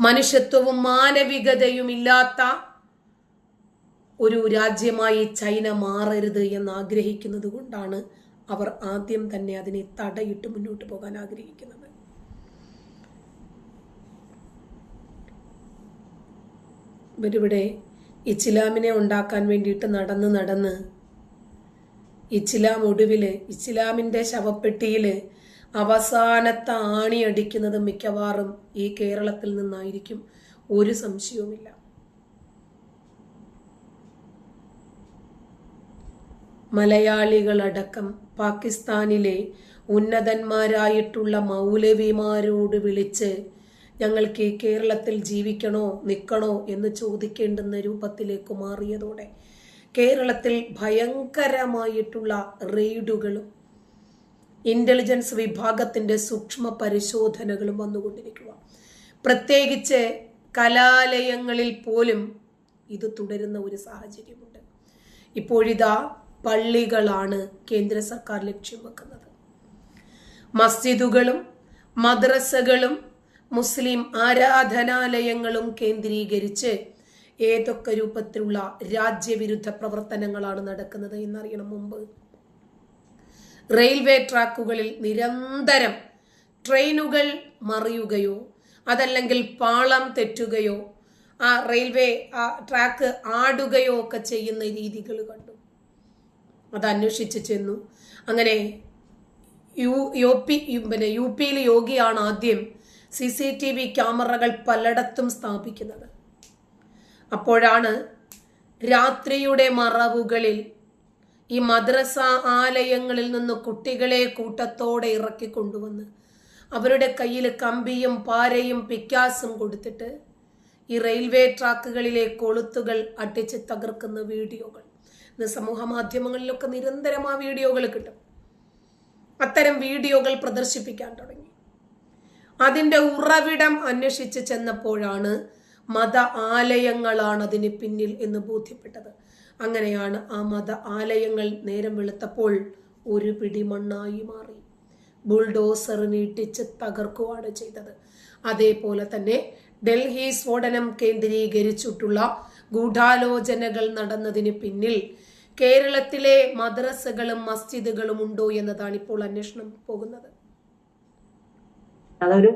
മനുഷ്യത്വവും മാനവികതയും ഇല്ലാത്ത ഒരു രാജ്യമായി ചൈന മാറരുത് എന്ന് ആഗ്രഹിക്കുന്നത് കൊണ്ടാണ് അവർ ആദ്യം തന്നെ അതിനെ തടയിട്ട് മുന്നോട്ട് പോകാൻ ആഗ്രഹിക്കുന്നത്. ഇവരിവിടെ ഇച്ചിലാമിനെ ഉണ്ടാക്കാൻ വേണ്ടിയിട്ട് നടന്ന് നടന്ന് ഇച്ചിലാം ഒടുവിൽ ഇച്ചിലാമിന്റെ ശവപ്പെട്ടിയിൽ അവസാനത്തെ ആണി അടിക്കുന്നത് മിക്കവാറും ഈ കേരളത്തിൽ നിന്നായിരിക്കും. ഒരു സംശയവുമില്ല. മലയാളികളടക്കം പാകിസ്ഥാനിലെ ഉന്നതന്മാരായിട്ടുള്ള മൗലവിമാരോട് വിളിച്ച് ഞങ്ങൾക്ക് ഈ കേരളത്തിൽ ജീവിക്കണോ നിൽക്കണോ എന്ന് ചോദിക്കേണ്ടുന്ന രൂപത്തിലേക്ക് മാറിയതോടെ കേരളത്തിൽ ഭയങ്കരമായിട്ടുള്ള റെയ്ഡുകളും ഇന്റലിജൻസ് വിഭാഗത്തിന്റെ സൂക്ഷ്മ പരിശോധനകളും വന്നുകൊണ്ടിരിക്കുക. പ്രത്യേകിച്ച് കലാലയങ്ങളിൽ പോലും ഇത് തുടരുന്ന ഒരു സാഹചര്യമുണ്ട്. ഇപ്പോഴിതാ പള്ളികളാണ് കേന്ദ്ര സർക്കാർ ലക്ഷ്യം വെക്കുന്നത്. മസ്ജിദുകളും മദ്രസകളും മുസ്ലിം ആരാധനാലയങ്ങളും കേന്ദ്രീകരിച്ച് ഏതൊക്കെ രൂപത്തിലുള്ള രാജ്യവിരുദ്ധ പ്രവർത്തനങ്ങളാണ് നടക്കുന്നത് എന്നറിയണം മുമ്പ്. റെയിൽവേ ട്രാക്കുകളിൽ നിരന്തരം ട്രെയിനുകൾ മറിയുകയോ അതല്ലെങ്കിൽ പാളം തെറ്റുകയോ ആ റെയിൽവേ ആ ട്രാക്ക് ആടുകയോ ഒക്കെ ചെയ്യുന്ന രീതികൾ കണ്ടു. അത് അന്വേഷിച്ച് ചെന്നു. അങ്ങനെ യു യു പി പിന്നെ യു പിയിൽ യോഗിയാണ് ആദ്യം സി സി ടി വി ക്യാമറകൾ പലയിടത്തും സ്ഥാപിക്കുന്നത്. അപ്പോഴാണ് രാത്രിയുടെ മറവുകളിൽ ഈ മദ്രസ ആലയങ്ങളിൽ നിന്ന് കുട്ടികളെ കൂട്ടത്തോടെ ഇറക്കി കൊണ്ടുവന്ന് അവരുടെ കയ്യിൽ കമ്പിയും പാരയും പിക്കാസും കൊടുത്തിട്ട് ഈ റെയിൽവേ ട്രാക്കുകളിലെ കൊളുത്തുകൾ അടിച്ച് തകർക്കുന്ന വീഡിയോകൾ. ഇന്ന് സമൂഹ മാധ്യമങ്ങളിലൊക്കെ നിരന്തരം ആ വീഡിയോകൾ കിട്ടും. അത്തരം വീഡിയോകൾ പ്രദർശിപ്പിക്കാൻ തുടങ്ങി. അതിന്റെ ഉറവിടം അന്വേഷിച്ച് ചെന്നപ്പോഴാണ് മത ആലയങ്ങളാണ് അതിന് പിന്നിൽ എന്ന് ബോധ്യപ്പെട്ടത്. അങ്ങനെയാണ് ആ മത ആലയങ്ങൾ നേരം വെളുത്തപ്പോൾ ഒരു പിടി മണ്ണായി മാറി. ബുൾഡോസറിന് ഇട്ടിച്ച് തകർക്കുകയാണ് ചെയ്തത്. അതേപോലെ തന്നെ ഡൽഹി സ്ഫോടനം കേന്ദ്രീകരിച്ചിട്ടുള്ള ഗൂഢാലോചനകൾ നടന്നതിന് പിന്നിൽ കേരളത്തിലെ മദ്രസകളും മസ്ജിദുകളും ഉണ്ടോ എന്നതാണ് ഇപ്പോൾ അന്വേഷണം പോകുന്നത്. അതൊരു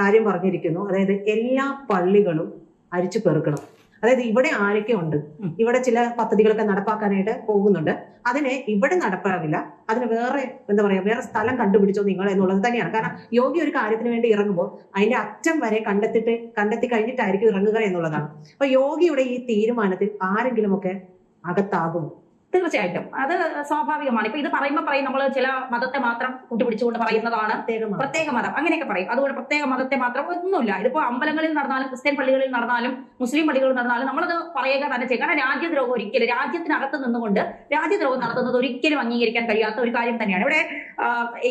കാര്യം പറഞ്ഞിരിക്കുന്നു. അതായത് എല്ലാ പള്ളികളും അരിച്ചു പെറുക്കണം. അതായത് ഇവിടെ ആരൊക്കെ ഉണ്ട്? ഇവിടെ ചില പദ്ധതികളൊക്കെ നടപ്പാക്കാനായിട്ട് പോകുന്നുണ്ട്. അതിനെ ഇവിടെ നടപ്പാകില്ല അതിന് വേറെ എന്താ പറയാ വേറെ സ്ഥലം കണ്ടുപിടിച്ചോ നിങ്ങൾ എന്നുള്ളത് തന്നെയാണ്. കാരണം യോഗി ഒരു കാര്യത്തിന് വേണ്ടി ഇറങ്ങുമ്പോൾ അതിന്റെ അറ്റം വരെ കണ്ടെത്തിട്ട് കണ്ടെത്തി കഴിഞ്ഞിട്ടായിരിക്കും ഇറങ്ങുക എന്നുള്ളതാണ്. അപ്പൊ യോഗിയുടെ ഈ തീരുമാനത്തിൽ ആരെങ്കിലുമൊക്കെ അകത്താകും തീർച്ചയായിട്ടും. അത് സ്വാഭാവികമാണ്. ഇപ്പൊ ഇത് പറയുമ്പോൾ പറയും നമ്മൾ ചില മതത്തെ മാത്രം കൂട്ടുപിടിച്ചുകൊണ്ട് പറയുന്നതാണ്. പ്രത്യേക മതം. അങ്ങനെയൊക്കെ പറയും. അതുകൊണ്ട് പ്രത്യേക മതത്തെ മാത്രം ഒന്നുമില്ല. ഇതിപ്പോ അമ്പലങ്ങളിൽ നടന്നാലും ക്രിസ്ത്യൻ പള്ളികളിൽ നടന്നാലും മുസ്ലിം പള്ളികളിൽ നടന്നാലും നമ്മളത് പറയുക തന്നെ ചെയ്യും. കാരണം രാജ്യദ്രോഹം ഒരിക്കലും രാജ്യത്തിനകത്ത് നിന്നുകൊണ്ട് രാജ്യദ്രോഹം നടത്തുന്നത് ഒരിക്കലും അംഗീകരിക്കാൻ കഴിയാത്ത ഒരു കാര്യം തന്നെയാണ്. ഇവിടെ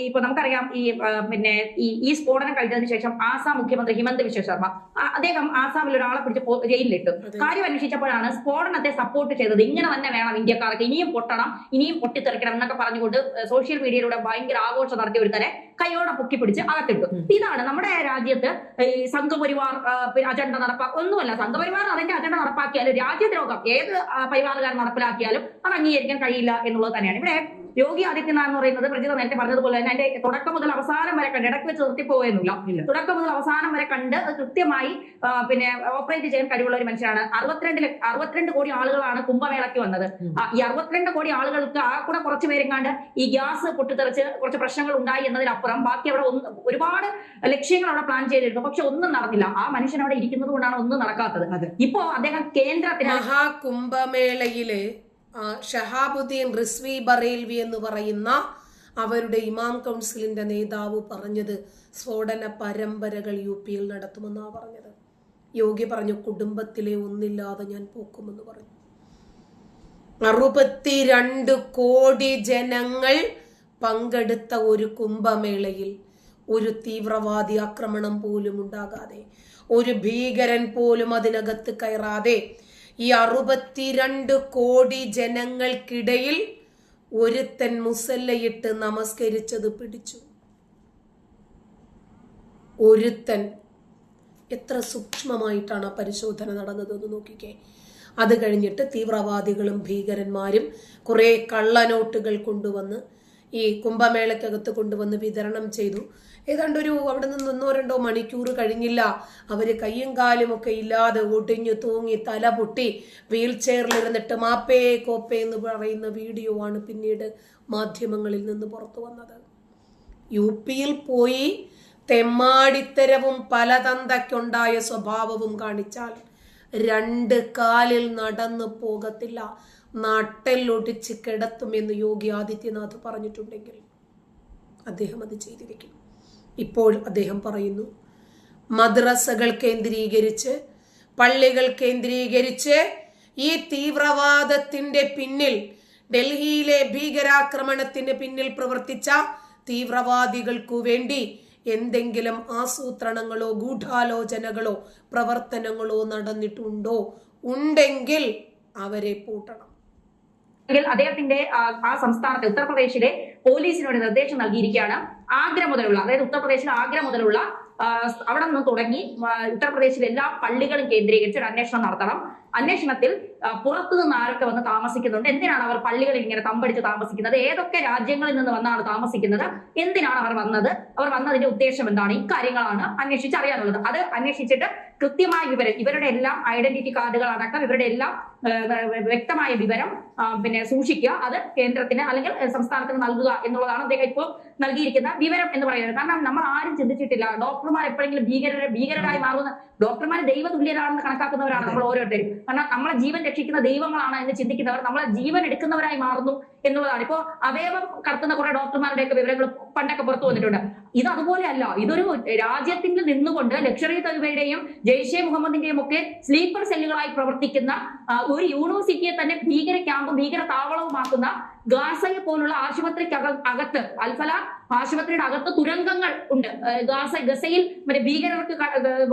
ഇപ്പൊ നമുക്കറിയാം ഈ പിന്നെ ഈ ഈ സ്ഫോടനം കഴിഞ്ഞതിന് ശേഷം ആസാം മുഖ്യമന്ത്രി ഹിമന്ത് വിശ്വ ശർമ്മ അദ്ദേഹം ആസാമിൽ ഒരാളെ പിടിച്ച് ജയിലിലിട്ടു. കാര്യം അന്വേഷിച്ചപ്പോഴാണ് സ്ഫോടനത്തെ സപ്പോർട്ട് ചെയ്തത്. ഇങ്ങനെ തന്നെ വേണം ഇന്ത്യക്കാർക്ക് ഇനിയും പൊട്ടണം ഇനിയും പൊട്ടിത്തെറിക്കണം എന്നൊക്കെ പറഞ്ഞുകൊണ്ട് സോഷ്യൽ മീഡിയയിലൂടെ ഭയങ്കര ആഘോഷം നടത്തിയ ഒരുത്തരെ കൈയോടെ പൊക്കി പിടിച്ച് അകത്തിട്ടു. ഇതാണ് നമ്മുടെ രാജ്യത്ത് ഈ സംഘപരിവാർ അജണ്ട നടപ്പാ ഒന്നുമല്ല സംഘപരിവാർ അതിന്റെ അജണ്ട നടപ്പാക്കിയാലും രാജ്യദ്രോഹം ഏത് പരിവാറുകാർ നടപ്പിലാക്കിയാലും അത് അംഗീകരിക്കാൻ കഴിയില്ല എന്നുള്ളത് തന്നെയാണ്. ഇവിടെ യോഗി ആദിത്യനാഥ് എന്ന് പറയുന്നത് പ്രജിത നേരത്തെ പറഞ്ഞതുപോലെ തന്നെ അതിന്റെ തുടക്കം മുതൽ അവസാനം വരെ കണ്ട് ഇടയ്ക്ക് വെച്ച് നിർത്തിപ്പോയെന്നില്ല. തുടക്കം മുതൽ അവസാനം വരെ കണ്ട് അത് കൃത്യമായി പിന്നെ ഓപ്പറേറ്റ് ചെയ്യാൻ കഴിവുള്ള ഒരു മനുഷ്യനാണ്. അറുപത്തിരണ്ട് അറുപത്തിരണ്ട് കോടി ആളുകളാണ് കുംഭമേളയ്ക്ക് വന്നത്. ഈ അറുപത്തിരണ്ട് കോടി ആളുകൾക്ക് ആ കൂടെ കുറച്ച് പേരെങ്ങാണ്ട് ഈ ഗ്യാസ് പൊട്ടിത്തെറിച്ച് കുറച്ച് പ്രശ്നങ്ങൾ ഉണ്ടായി എന്നതിനപ്പുറം ബാക്കി അവിടെ ഒന്ന് ഒരുപാട് ലക്ഷ്യങ്ങൾ അവിടെ പ്ലാൻ ചെയ്തിരുന്നു. പക്ഷെ ഒന്നും നടന്നില്ല. ആ മനുഷ്യൻ അവിടെ ഇരിക്കുന്നത് കൊണ്ടാണ് ഒന്നും നടക്കാത്തത്. ഇപ്പോ അദ്ദേഹം കേന്ദ്രത്തിന് മഹാകുംഭമേളയിൽ ഷഹാബുദ്ദീൻ റിസ്വി ബറേൽവി എന്ന് പറയുന്ന അവരുടെ ഇമാം കൗൺസിലിന്റെ നേതാവ് പറഞ്ഞത് സ്ഫോടന പരമ്പരകൾ യു പിയിൽ നടത്തുമെന്നാ പറഞ്ഞത്. യോഗി പറഞ്ഞു കുടുംബത്തിലെ ഒന്നില്ലാതെ ഞാൻ പോക്കുമെന്ന് പറഞ്ഞു. അറുപത്തിരണ്ട് കോടി ജനങ്ങൾ പങ്കെടുത്ത ഒരു കുംഭമേളയിൽ ഒരു തീവ്രവാദി ആക്രമണം പോലും ഉണ്ടാകാതെ ഒരു ഭീകരൻ പോലും അതിനകത്ത് കയറാതെ ഈ അറുപത്തിരണ്ട് കോടി ജനങ്ങൾക്കിടയിൽ ഒരുത്തൻ മുസല്ലയിട്ട് നമസ്കരിച്ചത് പിടിച്ചു. ഒരുത്തൻ എത്ര സൂക്ഷ്മമായിട്ടാണ് ആ പരിശോധന നടന്നതെന്ന് നോക്കിക്കേ. അത് കഴിഞ്ഞിട്ട് തീവ്രവാദികളും ഭീകരന്മാരും കുറേ കള്ളനോട്ടുകൾ കൊണ്ടുവന്ന് ഈ കുംഭമേളയ്ക്കകത്ത് കൊണ്ടുവന്ന് വിതരണം ചെയ്തു. ഏതാണ്ട് ഒരു അവിടെ നിന്ന് ഒന്നോ രണ്ടോ മണിക്കൂർ കഴിഞ്ഞില്ല. അവർ കയ്യും കാലും ഒക്കെ ഇല്ലാതെ ഒടിഞ്ഞു തൂങ്ങി തല പൊട്ടി വീൽ ചെയറിലിരുന്നിട്ട് മാപ്പേ കോപ്പേ എന്ന് പറയുന്ന വീഡിയോ ആണ് പിന്നീട് മാധ്യമങ്ങളിൽ നിന്ന് പുറത്തു വന്നത്. യു പിയിൽ പോയി തെമ്മാടിത്തരവും പലതന്തയ്ക്കുണ്ടായ സ്വഭാവവും കാണിച്ചാൽ രണ്ട് കാലിൽ നടന്നു പോകത്തില്ല. നട്ടെല്ലൊടിച്ച് കിടത്തുമെന്ന് യോഗി ആദിത്യനാഥ് പറഞ്ഞിട്ടുണ്ടെങ്കിൽ അദ്ദേഹം അത് ചെയ്തിരിക്കും. ഇപ്പോൾ അദ്ദേഹം പറയുന്നു മദ്രസകൾ കേന്ദ്രീകരിച്ച് പള്ളികൾ കേന്ദ്രീകരിച്ച് ഈ തീവ്രവാദത്തിന്റെ പിന്നിൽ ഡൽഹിയിലെ ഭീകരാക്രമണത്തിന് പിന്നിൽ പ്രവർത്തിച്ച തീവ്രവാദികൾക്കു വേണ്ടി എന്തെങ്കിലും ആസൂത്രണങ്ങളോ ഗൂഢാലോചനകളോ പ്രവർത്തനങ്ങളോ നടന്നിട്ടുണ്ടോ? ഉണ്ടെങ്കിൽ അവരെ പൂട്ടണം. എങ്കിൽ അദ്ദേഹത്തിന്റെ ആ, സംസ്ഥാനത്തെ ഉത്തർപ്രദേശിലെ പോലീസിനോട് നിർദ്ദേശം നൽകിയിരിക്കുകയാണ്. ആഗ്ര മുതലുള്ള അതായത് ഉത്തർപ്രദേശിലെ ആഗ്ര മുതലുള്ള അവിടെ നിന്ന് തുടങ്ങി ഉത്തർപ്രദേശിലെ എല്ലാ പള്ളികളും കേന്ദ്രീകരിച്ച് ഒരു അന്വേഷണം നടത്തണം. അന്വേഷണത്തിൽ പുറത്തു നിന്ന് ആരൊക്കെ വന്ന് താമസിക്കുന്നുണ്ട് എന്തിനാണ് അവർ പള്ളികളിൽ ഇങ്ങനെ തമ്പടിച്ച് താമസിക്കുന്നത് ഏതൊക്കെ രാജ്യങ്ങളിൽ നിന്ന് വന്നാണ് താമസിക്കുന്നത് എന്തിനാണ് അവർ വന്നത് അവർ വന്നതിന്റെ ഉദ്ദേശം എന്താണ് ഇക്കാര്യങ്ങളാണ് അന്വേഷിച്ച് അറിയാനുള്ളത്. അത് അന്വേഷിച്ചിട്ട് കൃത്യമായ വിവരം ഇവരുടെ എല്ലാം ഐഡന്റിറ്റി കാർഡുകൾ അടക്കം ഇവരുടെ എല്ലാം വ്യക്തമായ വിവരം പിന്നെ സൂക്ഷിക്കുക അത് കേന്ദ്രത്തിന് അല്ലെങ്കിൽ സംസ്ഥാനത്തിന് നൽകുക എന്നുള്ളതാണ് അദ്ദേഹം ഇപ്പോൾ നൽകിയിരിക്കുന്ന വിവരം എന്ന് പറയുന്നത്. കാരണം നമ്മൾ ആരും ചിന്തിച്ചിട്ടില്ല ഡോക്ടർമാർ എപ്പോഴെങ്കിലും ഭീകരരെ ഭീകരരായി മാറുന്ന ഡോക്ടർമാർ ദൈവതുല്യരാണെന്ന് കണക്കാക്കുന്നവരാണ് നമ്മൾ ഓരോരുത്തരും. കാരണം നമ്മളെ ജീവൻ രക്ഷിക്കുന്ന ദൈവങ്ങളാണ് എന്ന് ചിന്തിക്കുന്നവർ നമ്മളെ ജീവൻ എടുക്കുന്നവരായി മാറുന്നു എന്നുള്ളതാണ്. ഇപ്പോ അവയവം കടത്തുന്ന കുറെ ഡോക്ടർമാരുടെയൊക്കെ വിവരങ്ങൾ പണ്ടൊക്കെ പുറത്തു വന്നിട്ടുണ്ട്. ഇത് അതുപോലെയല്ല ഇതൊരു രാജ്യത്തിൽ നിന്നുകൊണ്ട് ലക്ഷറി തലവയുടെയും ജെയ്ഷെ മുഹമ്മദിന്റെയും ഒക്കെ സ്ലീപ്പർ സെല്ലുകളായി പ്രവർത്തിക്കുന്ന ഒരു യൂണിവേഴ്സിറ്റിയെ തന്നെ ഭീകര ക്യാമ്പും ഭീകര താവളവുമാക്കുന്ന ഗാസയെ പോലുള്ള ആശുപത്രിക്ക് അകത്ത് അൽഫല ആശുപത്രിയുടെ അകത്ത് തുരങ്കങ്ങൾ ഉണ്ട്. ഗാസ ഗസയിൽ മറ്റേ ഭീകരർക്ക്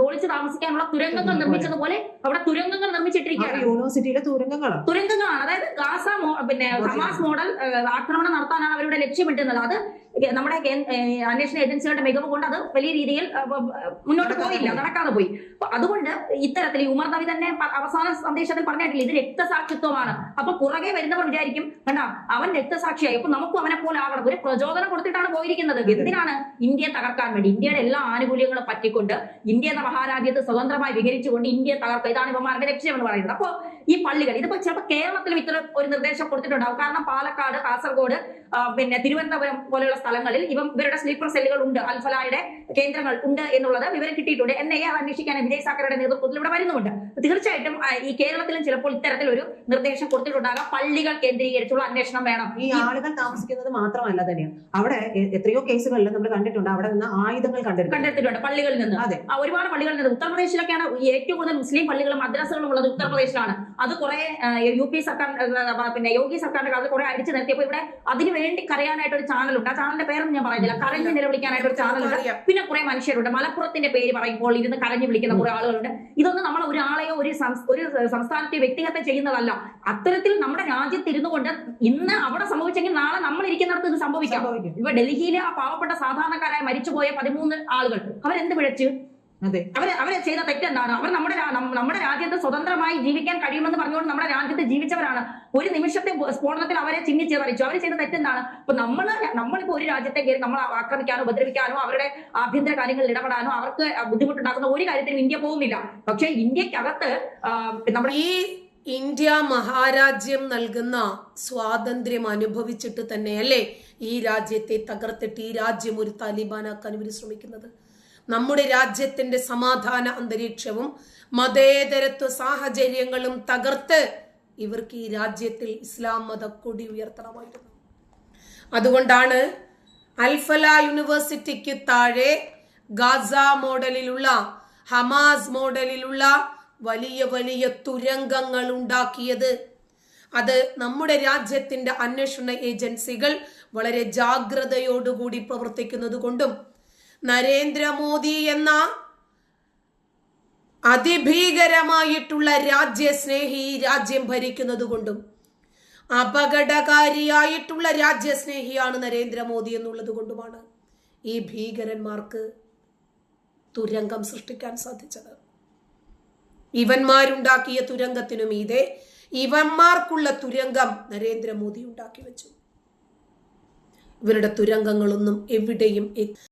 ഒളിച്ച് താമസിക്കാനുള്ള തുരങ്കങ്ങൾ നിർമ്മിച്ചതുപോലെ അവിടെ തുരങ്കങ്ങൾ നിർമ്മിച്ചിട്ടിരിക്കുകയാണ്. യൂണിവേഴ്സിറ്റിയിലെ തുരങ്കങ്ങൾ തുരങ്കങ്ങളാണ്. അതായത് ഗാസ പിന്നെ ഹമാസ് മോഡൽ ആക്രമണം നടത്താനാണ് അവരുടെ ലക്ഷ്യമിട്ടുന്നത്. അത് നമ്മുടെ അന്വേഷണ ഏജൻസികളുടെ മികവ് കൊണ്ട് അത് വലിയ രീതിയിൽ മുന്നോട്ട് പോയില്ല നടക്കാതെ പോയി. അതുകൊണ്ട് ഇത്തരത്തിൽ ഉമർ നബി തന്നെ അവസാന സന്ദേശത്തിൽ പറഞ്ഞിട്ടില്ല ഇത് രക്തസാക്ഷിത്വമാണ്. അപ്പൊ പുറകെ വരുന്നവർ വിചാരിക്കും കണ്ട അവൻ രക്തസാക്ഷിയായി. അപ്പൊ നമുക്കും അവനെ പോലെ ആവണം. ഒരു പ്രചോദനം കൊടുത്തിട്ടാണ് പോയിരിക്കുന്നത്. എന്തിനാണ് ഇന്ത്യയെ തകർക്കാൻ വേണ്ടി? ഇന്ത്യയുടെ എല്ലാ ആനുകൂല്യങ്ങളും പറ്റിക്കൊണ്ട് ഇന്ത്യ എന്ന മഹാരാജ്യത്ത് സ്വതന്ത്രമായി വിഹരിച്ചുകൊണ്ട് ഇന്ത്യയെ തകർക്കുക. ഇതാണ് ഇവന്മാരുടെ ലക്ഷ്യം എന്ന് പറയുന്നത്. അപ്പോ ഈ പള്ളികൾ ഇതിപ്പോ ചിലപ്പോൾ കേരളത്തിലും ഇത്തരം ഒരു നിർദ്ദേശം കൊടുത്തിട്ടുണ്ടാവും. കാരണം പാലക്കാട് കാസർഗോഡ് പിന്നെ തിരുവനന്തപുരം പോലെയുള്ള സ്ഥലങ്ങളിൽ ഇവ ഇവരുടെ സ്ലീപ്പർ സെല്ലുകൾ ഉണ്ട് അൽഫലായുടെ കേന്ദ്രങ്ങൾ ഉണ്ട് എന്നുള്ളത് വിവരം കിട്ടിയിട്ടുണ്ട്. എൻ ഐ ആർ അന്വേഷിക്കാൻ വിജയ് സാക്കറുടെ നേതൃത്വത്തിൽ ഇവിടെ വരുന്നുണ്ട് തീർച്ചയായിട്ടും ഈ കേരളത്തിലും ചിലപ്പോൾ ഇത്തരത്തിലൊരു നിർദ്ദേശം കൊടുത്തിട്ടുണ്ടാകാം. പള്ളികൾ കേന്ദ്രീകരിച്ചുള്ള അന്വേഷണം വേണം. ഈ ആളുകൾ താമസിക്കുന്നത് മാത്രമല്ല തന്നെയാണ് അവിടെ എത്രയോ കേസുകളിൽ നമ്മൾ കണ്ടിട്ടുണ്ട്. അവിടെ നിന്ന് ആയുധങ്ങൾ കണ്ടെത്തിയിട്ടുണ്ട് പള്ളികളിൽ നിന്ന്. അതെ. ഒരുപാട് പള്ളികളിൽ നിന്ന്. ഉത്തർപ്രദേശിലൊക്കെയാണ് ഏറ്റവും കൂടുതൽ മുസ്ലിം പള്ളികളും മദ്രസകളും ഉള്ളത് ഉത്തർപ്രദേശിലാണ്. അത് കുറെ യു പി സർക്കാർ പിന്നെ യോഗി സർക്കാരിന്റെ കാലത്ത് കുറെ അടിച്ചു നിർത്തിയപ്പോൾ ഇവിടെ അതിനു വേണ്ടി കരയാനായിട്ട് ഒരു ചാനലുണ്ട്. ആ ചാനലിന്റെ പേരൊന്നും ഞാൻ പറയുന്നില്ല കരഞ്ഞ് നിലവിളിക്കാനായിട്ട് ഒരു ചാനലുണ്ട്. പിന്നെ കുറെ മനുഷ്യരുണ്ട്. മലപ്പുറത്തിന്റെ പേര് പറയുമ്പോൾ ഇരുന്ന് കരഞ്ഞു വിളിക്കുന്ന കുറെ ആളുകളുണ്ട്. ഇതൊന്നും നമ്മൾ ഒരാളെയോ ഒരു ഒരു സംസ്ഥാനത്തെ വ്യക്തിഗതം ചെയ്യുന്നതല്ല. അത്തരത്തിൽ നമ്മുടെ രാജ്യത്ത് ഇരുന്നു കൊണ്ട് ഇന്ന് അവിടെ സംഭവിച്ചെങ്കിൽ നാളെ നമ്മൾ ഇരിക്കുന്നിടത്ത് ഇത് സംഭവിക്കാം. സംഭവിക്കും. ഇപ്പൊ ഡൽഹിയിലെ ആ പാവപ്പെട്ട സാധാരണക്കാരായ മരിച്ചുപോയ പതിമൂന്ന് ആളുകൾ. അവരെന്ത് പിഴച്ചു? അതെ. അവർ അവർ ചെയ്ത തെറ്റെന്താണ് അവർ നമ്മുടെ നമ്മുടെ രാജ്യത്ത് സ്വതന്ത്രമായി ജീവിക്കാൻ കഴിയുമെന്ന് പറഞ്ഞുകൊണ്ട് നമ്മുടെ രാജ്യത്ത് ജീവിച്ചവരാണ്. ഒരു നിമിഷത്തെ സ്ഫോടനത്തിൽ അവരെ ചിഹ്നിച്ചറിച്ചു അവർ ചെയ്ത തെറ്റെന്താണ് ഇപ്പൊ നമ്മൾ നമ്മളിപ്പോ ഒരു രാജ്യത്തെ കയറി നമ്മൾ ആക്രമിക്കാനോ ഉപദ്രവിക്കാനോ അവരുടെ ആഭ്യന്തര കാര്യങ്ങളിൽ ഇടപെടാനോ അവർക്ക് ബുദ്ധിമുട്ടുണ്ടാക്കുന്ന ഒരു കാര്യത്തിനും ഇന്ത്യ പോകുന്നില്ല പക്ഷെ ഇന്ത്യക്കകത്ത് ആ, നമ്മുടെ ഈ ഇന്ത്യ മഹാരാജ്യം നൽകുന്ന സ്വാതന്ത്ര്യം അനുഭവിച്ചിട്ട് തന്നെ അല്ലേ ഈ രാജ്യത്തെ തകർത്തിട്ട് ഈ രാജ്യം ഒരു താലിബാനാക്കാൻ ഇവർ ശ്രമിക്കുന്നത്? നമ്മുടെ രാജ്യത്തിന്റെ സമാധാന അന്തരീക്ഷവും മതേതരത്വ സാഹചര്യങ്ങളും തകർത്ത് ഇവർക്ക് ഈ രാജ്യത്തിൽ ഇസ്ലാം മത കൊടി ഉയർത്തണമായിരുന്നു. അതുകൊണ്ടാണ് അൽഫല യൂണിവേഴ്സിറ്റിക്ക് താഴെ ഗാസ മോഡലിലുള്ള ഹമാസ് മോഡലിലുള്ള വലിയ വലിയ തുരങ്കങ്ങൾ ഉണ്ടാക്കിയത്. അത് നമ്മുടെ രാജ്യത്തിന്റെ അന്വേഷണ ഏജൻസികൾ വളരെ ജാഗ്രതയോടുകൂടി പ്രവർത്തിക്കുന്നത് കൊണ്ടും നരേന്ദ്രമോദി എന്ന അതിഭീകരമായിട്ടുള്ള രാജ്യസ്നേഹി രാജ്യം ഭരിക്കുന്നത് കൊണ്ടും അപകടകാരിയായിട്ടുള്ള രാജ്യസ്നേഹിയാണ് നരേന്ദ്രമോദി എന്നുള്ളത് കൊണ്ടുമാണ് ഈ ഭീകരന്മാർക്ക് തുരങ്കം സൃഷ്ടിക്കാൻ സാധിച്ചത്. ഇവന്മാരുണ്ടാക്കിയ തുരങ്കത്തിനു മീതെ ഇവന്മാർക്കുള്ള തുരങ്കം നരേന്ദ്രമോദി ഉണ്ടാക്കി വെച്ചു. ഇവരുടെ തുരങ്കങ്ങളൊന്നും എവിടെയും